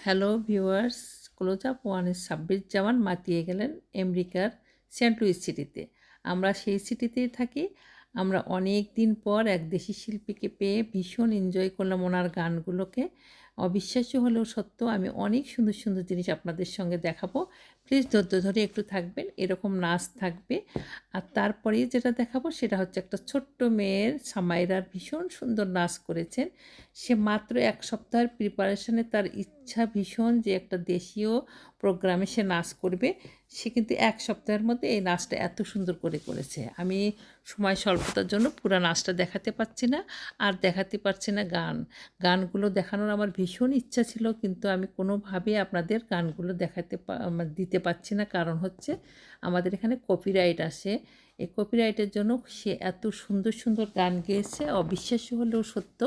Hello viewers close up ওয়ানের ছাব্বিশ জামান মাতিয়ে গেলেন আমেরিকার সেন্ট লুইস সিটিতে। আমরা সেই সিটিতেই থাকি। আমরা অনেক দিন পর এক দেশি শিল্পীকে পেয়ে ভীষণ এনজয় করলাম ওনার গানগুলোকে। অবিশ্বাস্য হলেও সত্য আমি অনেক সুন্দর সুন্দর জিনিস আপনাদের সঙ্গে দেখাবো। প্লিজ ধৈর্য ধরে একটু থাকবেন, এরকম নাচ থাকবে। আর তারপরেই যেটা দেখাবো সেটা হচ্ছে একটা ছোট্ট মেয়ের সামাইরার ভীষণ সুন্দর নাচ করেছেন। সে মাত্র এক সপ্তাহের প্রিপারেশনে তার ইচ্ছা ভীষণ যে একটা দেশীয় প্রোগ্রামে সে নাচ করবে। সে কিন্তু এক সপ্তাহের মধ্যে এই নাচটা এত সুন্দর করে করেছে। আমি সময় স্বল্পতার জন্য পুরো নাচটা দেখাতে পারছি না, আর দেখাতে পারছি না গান। গানগুলো দেখানোর আমার ভীষণ ইচ্ছা ছিল, কিন্তু আমি কোনোভাবে আপনাদের গানগুলো দেখাতে দিতে পারছি না। কারণ হচ্ছে আমাদের এখানে কপিরাইট আসে। এই কপিরাইটের জন্য সে এত সুন্দর সুন্দর গান গেয়েছে, অবিশ্বাস্য হলেও সত্য।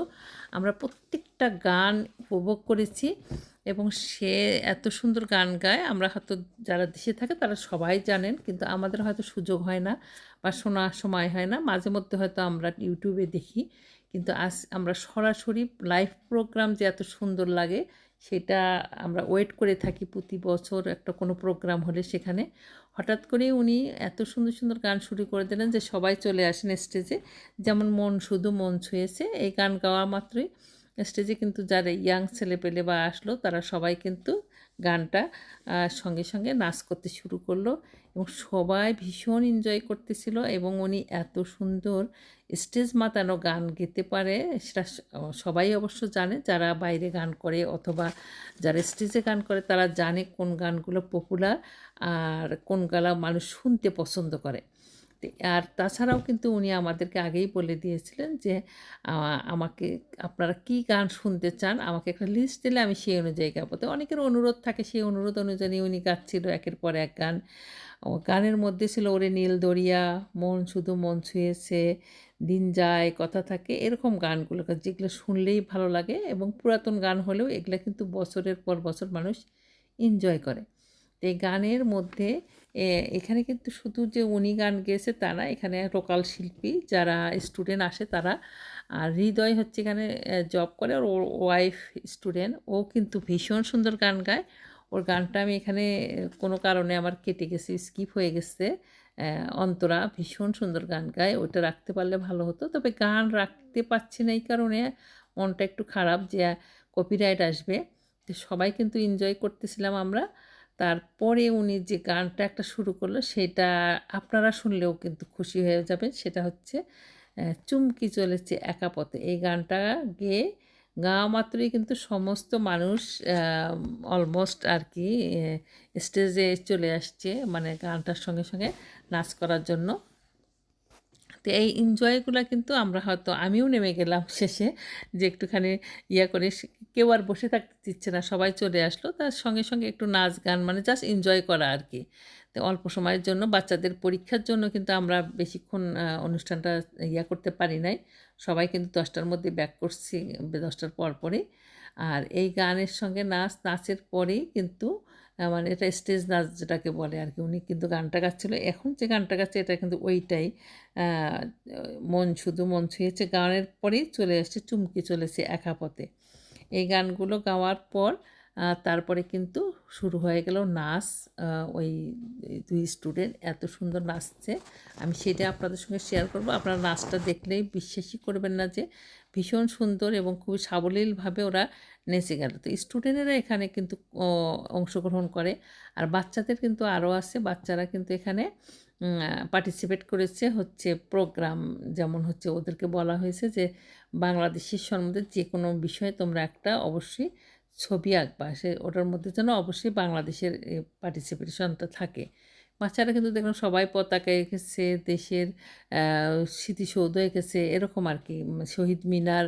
আমরা প্রত্যেকটা গান উপভোগ করেছি এবং সে এত সুন্দর গান গায়। আমরা হয়তো যারা দেশে থাকে তারা সবাই জানেন, কিন্তু আমাদের হয়তো সুযোগ হয় না বা শোনার সময় হয় না। মাঝে মধ্যে হয়তো আমরা ইউটিউবে দেখি। কিন্তু আজ আমরা সরাসরি লাইভ প্রোগ্রাম যে এত সুন্দর লাগে, সেটা আমরা ওয়েট করে থাকি প্রতি বছর একটা কোনো প্রোগ্রাম হলে সেখানে। হঠাৎ করে উনি এত সুন্দর সুন্দর গান শুরু করে দিলেন যে সবাই চলে আসেন স্টেজে যেমন মন শুধু মন ছুঁয়েছে, এই গান গাওয়া মাত্রই স্টেজে কিন্তু যারা ইয়াং ছেলে পেলে বা আসলো, তারা সবাই কিন্তু গানটা সঙ্গে সঙ্গে নাচ করতে শুরু করল এবং সবাই ভীষণ এনজয় করতেছিল এবং উনি এত সুন্দর স্টেজ মাতানো গান গেতে পারে সেটা সবাই অবশ্য জানে। যারা বাইরে গান করে অথবা যারা স্টেজে গান করে, তারা জানে কোন গানগুলো পপুলার আর কোন গালা মানুষ শুনতে পছন্দ করে। আর তাছাড়াও কিন্তু উনি আমাদেরকে আগেই বলে দিয়েছিলেন যে আমাকে আপনারা কি গান শুনতে চান আমাকে একটা লিস্ট দিলে আমি সেই অনুযায়ী গাবো। তো অনেকের অনুরোধ থাকে, সেই অনুরোধ অনুযায়ী উনি গাচ্ছিল একের পর এক গান। গানের মধ্যে ছিল ওরে নীল দরিয়া, মন শুধু মন ছুঁয়েছে, দিন যায়, কথা থাকে, এরকম গানগুলো যেগুলো শুনলেই ভালো লাগে এবং পুরাতন গান হলেও এগুলো কিন্তু বছরের পর বছর মানুষ এনজয় করে। এই গানের মধ্যে এখানে কিন্তু শুধু যে উনি গান গেয়েছে তা না, এখানে লোকাল শিল্পী যারা স্টুডেন্ট আসে তারা, আর হৃদয় হচ্ছে এখানে জব করে। ওর ওয়াইফ স্টুডেন্ট, ও কিন্তু ভীষণ সুন্দর গান গায়। ওর গানটা আমি এখানে, কোনো কারণে আমার কেটে গেছে, স্কিপ হয়ে গেছে। অন্তরা ভীষণ সুন্দর গান গায়। ওটা রাখতে পারলে ভালো হতো। তবে গান রাখতে পারছি না এই কারণে মনটা একটু খারাপ যে কপিরাইট আসবে। সবাই কিন্তু এনজয় করতেছিলাম আমরা। তারপরে উনি যে গানটা একটা শুরু করল, সেটা আপনারা শুনলেও কিন্তু খুশি হয়ে যাবেন। সেটা হচ্ছে চুমকি চলেছে একা পথে। এই গানটা গেয়ে গাওয়া মাত্রই কিন্তু সমস্ত মানুষ অলমোস্ট আর কি স্টেজে চলে আসছে। মানে গানটার সঙ্গে সঙ্গে নাচ করার জন্য। তো এই এনজয়গুলো কিন্তু আমরা হয়তো আমিও নেমে গেলাম শেষে, যে একটুখানি ইয়া করে কেউ আর বসে থাকতে দিচ্ছে না, সবাই চলে আসলো। তার সঙ্গে সঙ্গে একটু নাচ গান মানে জাস্ট এনজয় করা আর কি তো অল্প সময়ের জন্য বাচ্চাদের পরীক্ষার জন্য কিন্তু আমরা বেশিক্ষণ অনুষ্ঠানটা ইয়া করতে পারি নাই। সবাই কিন্তু দশটার মধ্যে ব্যাক করছি, দশটার পর পরে আর এই গানের সঙ্গে নাচ, নাচের পরেই কিন্তু মানে এটা স্টেজ নাচ যেটাকে বলে আর কি উনি কিন্তু গানটা গাচ্ছিলো। এখন যে গানটা গাচ্ছে, এটা কিন্তু ওইটাই। মন শুধু মন ছুঁয়েছে, গানের পরেই চলে আসছে চুমকি চলেছে একা পথে এই গানগুলো গাওয়ার পর তারপরে কিন্তু শুরু হয়ে গেল নাচ ওই দুই স্টুডেন্ট এত সুন্দর নাচছে। আমি সেটা আপনাদের সঙ্গে শেয়ার করব। আপনারা নাচটা দেখলেই বিশ্বাসই করবেন না যে ভীষণ সুন্দর এবং খুবই সাবলীলভাবে ওরা নেচে গেল। তো স্টুডেন্টেরা এখানে কিন্তু অংশগ্রহণ করে। আর বাচ্চাদের কিন্তু আরও আছে। বাচ্চারা কিন্তু এখানে পার্টিসিপেট করেছে হচ্ছে প্রোগ্রাম যেমন হচ্ছে ওদেরকে বলা হয়েছে যে বাংলাদেশের সম্বন্ধে যে কোনো বিষয়ে তোমরা একটা অবশ্যই ছবি আঁকবা, সে ওটার মধ্যে যেন অবশ্যই বাংলাদেশের পার্টিসিপেশনটা থাকে। বাচ্চারা কিন্তু দেখলাম সবাই পতাকা এঁকেছে, দেশের স্মৃতিসৌধ এঁকেছে, এরকম আর কি শহীদ মিনার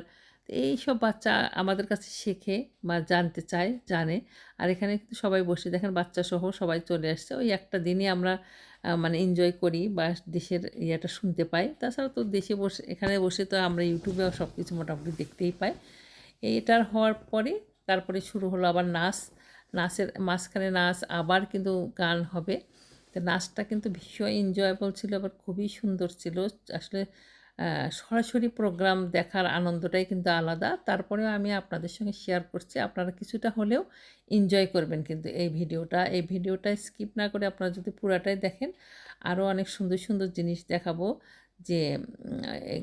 এই সব বাচ্চা আমাদের কাছে শেখে বা জানতে চায়, জানে। আর এখানে কিন্তু সবাই বসে, দেখেন বাচ্চা সহ সবাই চলে আসছে। ওই একটা দিনই আমরা মানে এনজয় করি বা দেশের ইয়েটা শুনতে পাই। তাছাড়া তো দেশে বসে, এখানে বসে তো আমরা ইউটিউবেও সব কিছু মোটামুটি দেখতেই পাই। এইটার হওয়ার পরে তারপরে শুরু হলো আবার নাচ। নাচের মাঝখানে নাচ আবার কিন্তু গান হবে। তো নাচটা কিন্তু ভীষণ এনজয়েবল ছিল, আবার খুবই সুন্দর ছিল। আসলে সরাসরি প্রোগ্রাম দেখার আনন্দটাই কিন্তু আলাদা। তারপরেও আমি আপনাদের সঙ্গে শেয়ার করছি। আপনারা কিছুটা হলেও এনজয় করবেন কিন্তু এই ভিডিওটা। এই ভিডিওটা স্কিপ না করে আপনারা যদি পুরাটাই দেখেন, আরও অনেক সুন্দর সুন্দর জিনিস দেখাবো যে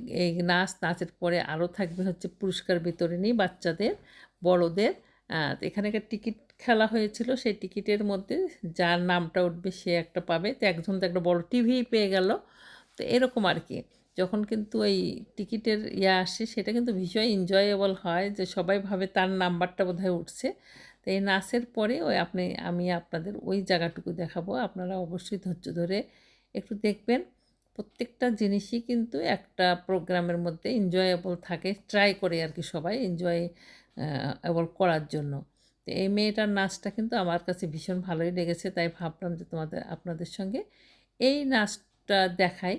এই- নাচ নাচের পরে আরও থাকবে হচ্ছে পুরস্কার বিতরণী বাচ্চাদের। বড়দের। এখানে একটা টিকিট খেলা হয়েছিল, সেই টিকিটের মধ্যে যার নামটা উঠবে সে একটা পাবে। তো একজন তো একটা বড় টিভি পেয়ে গেল। তো এরকম আর কি। যখন কিন্তু এই টিকিটের ইয়ে আসে, সেটা কিন্তু ভীষণ এনজয়েবল হয় যে সবাই ভাবে তার নাম্বারটা বোধহয় উঠছে। তো এই নাচের পরে ওই আপনি, আমি আপনাদের ওই জায়গাটুকু দেখাবো। আপনারা অবশ্যই ধৈর্য ধরে একটু দেখবেন। প্রত্যেকটা জিনিসই কিন্তু একটা প্রোগ্রামের মধ্যে এনজয়েবল থাকে। ট্রাই করে আর কি সবাই এনজয় এবল করার জন্য। তো এই মেয়েটার নাচটা কিন্তু আমার কাছে ভীষণ ভালোই লেগেছে, তাই ভাবলাম যে তোমাদের, আপনাদের সঙ্গে এই নাচটা দেখাই।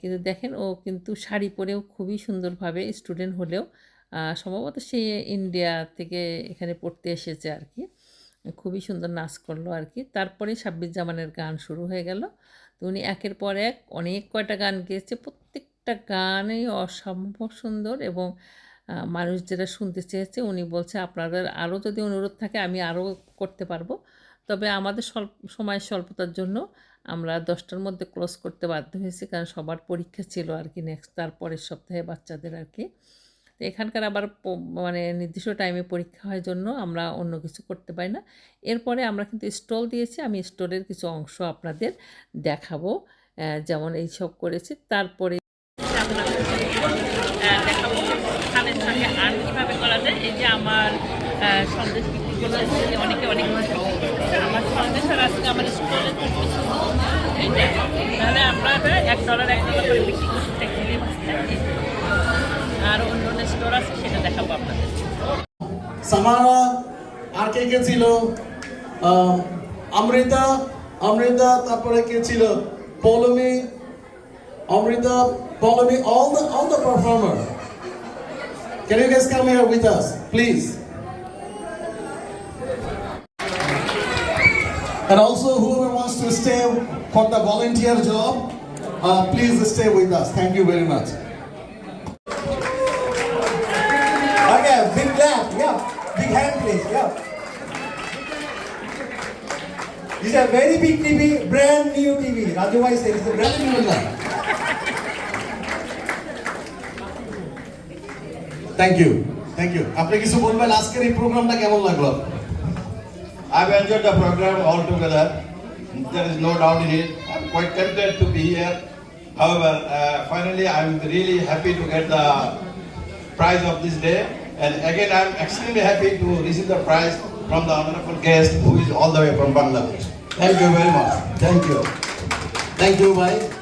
কিন্তু দেখেন, ও কিন্তু শাড়ি পরেও খুবই সুন্দরভাবে স্টুডেন্ট হলেও সম্ভবত সে ইন্ডিয়া থেকে এখানে পড়তে এসেছে আর কি। খুবই সুন্দর নাচ করল আর কি। তারপরে সাব্বির জামানের গান শুরু হয়ে গেল। তো উনি একের পর এক অনেক কয়টা গান গেয়েছে। প্রত্যেকটা গানই অসম্ভব সুন্দর এবং মানুষ যেটা শুনতে চেয়েছে, উনি বলছে, আপনাদের আরও যদি অনুরোধ থাকে, আমি আরও করতে পারব। তবে আমাদের স্বল্প সময় স্বল্পতার জন্য আমরা দশটার মধ্যে ক্লোজ করতে বাধ্য হয়েছি, কারণ সবার পরীক্ষা ছিল আর কি নেক্সট তারপরের সপ্তাহে বাচ্চাদের আর কি। তো এখানকার আবার মানে নির্দিষ্ট টাইমে পরীক্ষা হয় জন্য আমরা অন্য কিছু করতে পারি না। এরপরে আমরা কিন্তু স্টল দিয়েছি, আমি স্টলের কিছু অংশ আপনাদের দেখাবো। যেমন এই সব করেছি, তারপরে দেখাবো খানের সঙ্গে আর কীভাবে করা যায় এই যে আমার আহ, সন্দেশ বিক্রি করতেছে আর কে কে ছিল? অমৃতা অমৃতা, তারপরে কে ছিল? Poulami, Amrita, Poulami, all the all the performer can you guys come here with us, please? and also whoever wants to stay for the volunteer job uh, please stay with us thank you very much Okay, big clap. Yeah, big hand, please. Yeah. This is a very big TV, brand new TV. Raju Bhai says it's a brand new one. Thank you thank you আপনি কিছু বলবেন আজকের এই প্রোগ্রামটা কেমন লাগলো I've enjoyed the program altogether. There is no doubt in it. I'm quite content to be here. However, uh, finally, I'm really happy to get the prize of this day. And again, I'm extremely happy to receive the prize from the honorable guest who is all the way from Bangladesh. Thank you very much. Thank you. Thank you, Mike.